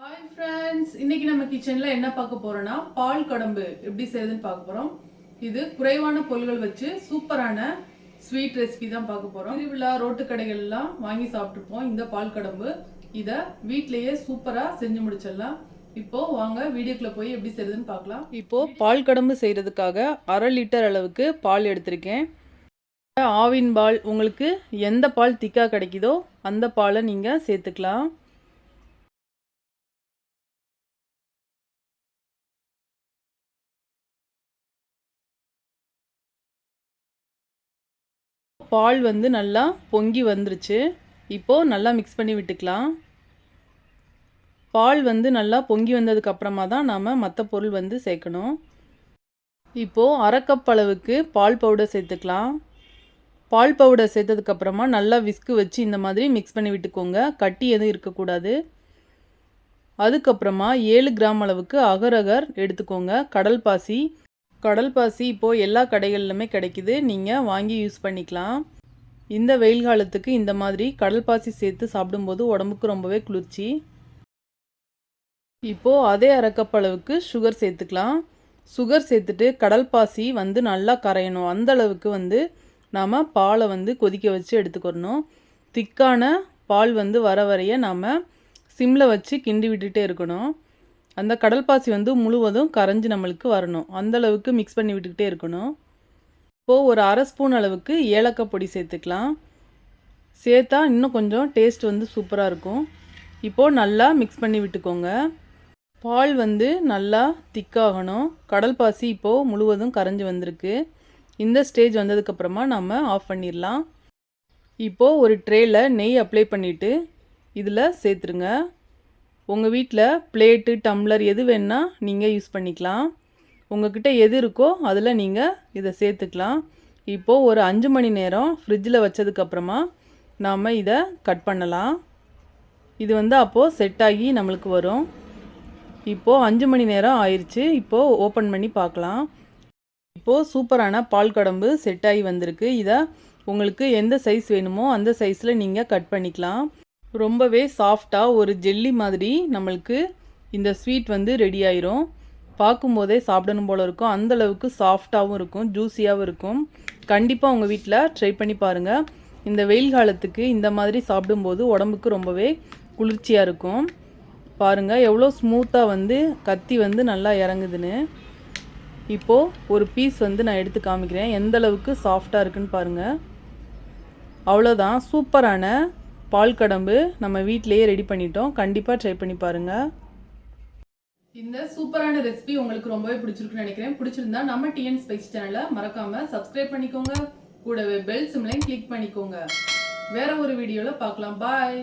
Hi friends இன்னைக்கு நம்ம கிச்சன்ல என்ன பார்க்க போறோம்னா பால் கடம்பு எப்படி செய்யுதுன்னு பார்க்க போறோம். இது குறைவான பொருள்கள் வச்சு சூப்பரான ஸ்வீட் ரெசிபி தான் பார்க்க போறோம். திருவிழா ரோட்டு கடைகள்லாம் வாங்கி சாப்பிட்டுருப்போம் இந்த பால் கடம்பு. இதை வீட்லயே சூப்பரா செஞ்சு முடிச்சிடலாம். இப்போ வாங்க வீடியோக்குள்ள போய் எப்படி செய்யுதுன்னு பார்க்கலாம். இப்போ பால் கடம்பு செய்யறதுக்காக அரை லிட்டர் அளவுக்கு பால் எடுத்திருக்கேன். ஆவின் பால் உங்களுக்கு எந்த பால் திக்காக கிடைக்குதோ அந்த பாலை நீங்கள் சேர்த்துக்கலாம். பால் வந்து நல்லா பொங்கி வந்துருச்சு. இப்போது நல்லா மிக்ஸ் பண்ணி விட்டுக்கலாம். பால் வந்து நல்லா பொங்கி வந்ததுக்கப்புறமா தான் நாம் மற்ற பொருள் வந்து சேர்க்கணும். இப்போது அரைக்கப் அளவுக்கு பால் பவுடர் சேர்த்துக்கலாம். பால் பவுடர் சேர்த்ததுக்கப்புறமா நல்லா விஸ்கு வச்சு இந்த மாதிரி மிக்ஸ் பண்ணி விட்டுக்கோங்க. கட்டி எதுவும் இருக்கக்கூடாது. அதுக்கப்புறமா ஏழு கிராம் அளவுக்கு அகரகர் எடுத்துக்கோங்க. கடல் பாசி கடல் பாசி இப்போது எல்லா கடைகள்லுமே கிடைக்குது. நீங்கள் வாங்கி யூஸ் பண்ணிக்கலாம். இந்த வெயில் காலத்துக்கு இந்த மாதிரி கடல் பாசி சேர்த்து சாப்பிடும்போது உடம்புக்கு ரொம்பவே குளிர்ச்சி. இப்போது அதே அரைக்கப் அளவுக்கு சுகர் சேர்த்துக்கலாம். சுகர் சேர்த்துட்டு கடல் பாசி வந்து நல்லா கரையணும். அந்த அளவுக்கு வந்து நாம் பாலை வந்து கொதிக்க வச்சு எடுத்துக்கிறணும் திக்கான பால் வந்து வர வரைய நாம் சிம்மில் வச்சு கிண்டி விட்டுட்டே இருக்கணும். அந்த கடல் பாசி வந்து முழுவதும் கரைஞ்சி நம்மளுக்கு வரணும். அந்தளவுக்கு மிக்ஸ் பண்ணி விட்டுக்கிட்டே இருக்கணும். இப்போது ஒரு அரை ஸ்பூன் அளவுக்கு ஏலக்காய் பொடி சேர்த்துக்கலாம். சேர்த்தா இன்னும் கொஞ்சம் டேஸ்ட் வந்து சூப்பராக இருக்கும். இப்போது நல்லா மிக்ஸ் பண்ணி விட்டுக்கோங்க. பால் வந்து நல்லா திக்காகணும் கடல் பாசி இப்போது முழுவதும் கரைஞ்சி வந்திருக்கு. இந்த ஸ்டேஜ் வந்ததுக்கப்புறமா நம்ம ஆஃப் பண்ணிடலாம். இப்போது ஒரு ட்ரேயில் நெய் அப்ளை பண்ணிவிட்டு இதில் சேர்த்துருங்க. உங்கள் வீட்டில் பிளேட்டு டம்ளர் எது வேணால் நீங்கள் யூஸ் பண்ணிக்கலாம். உங்கள்கிட்ட எது இருக்கோ அதில் நீங்கள் இதை சேர்த்துக்கலாம். இப்போது ஒரு அஞ்சு மணி நேரம் ஃப்ரிட்ஜில் வச்சதுக்கப்புறமா நாம் இதை கட் பண்ணலாம். இது வந்து அப்போது செட் ஆகி நம்மளுக்கு வரும். இப்போது அஞ்சு மணி நேரம் ஆயிடுச்சு இப்போது ஓப்பன் பண்ணி பார்க்கலாம். இப்போது சூப்பரான பால் குடம்பு செட் ஆகி வந்திருக்கு. இதை உங்களுக்கு எந்த சைஸ் வேணுமோ அந்த சைஸில் நீங்கள் கட் பண்ணிக்கலாம். ரொம்பவே சாஃப்டாக ஒரு ஜெல்லி மாதிரி நம்மளுக்கு இந்த ஸ்வீட் வந்து ரெடி ஆயிரும். பார்க்கும்போதே சாப்பிடணும் போல் இருக்கும். அந்தளவுக்கு சாஃப்டாகவும் இருக்கும் ஜூஸியாகவும் இருக்கும். கண்டிப்பாக உங்கள் வீட்டில் ட்ரை பண்ணி பாருங்கள் இந்த வெயில் காலத்துக்கு இந்த மாதிரி சாப்பிடும்போது உடம்புக்கு ரொம்பவே குளிர்ச்சியாக இருக்கும். பாருங்கள் எவ்வளோ ஸ்மூத்தாக வந்து கத்தி வந்து நல்லா இறங்குதுன்னு. இப்போது ஒரு பீஸ் வந்து நான் எடுத்து காமிக்கிறேன். எந்த அளவுக்கு சாஃப்டாக இருக்குன்னு பாருங்கள் அவ்வளோதான் சூப்பரான பால் கடம்பு நம்ம வீட்டிலேயே ரெடி பண்ணிட்டோம். கண்டிப்பாக ட்ரை பண்ணி பாருங்கள் இந்த சூப்பரான ரெசிபி உங்களுக்கு ரொம்பவே பிடிச்சிருக்குன்னு நினைக்கிறேன். பிடிச்சிருந்தா நம்ம டிஎன் ஸ்பைஸ் சேனலை மறக்காம சப்ஸ்கிரைப் பண்ணிக்கோங்க. கூடவே பெல் சிம்லையும் கிளிக் பண்ணிக்கோங்க. வேற ஒரு வீடியோவில் பார்க்கலாம். பாய்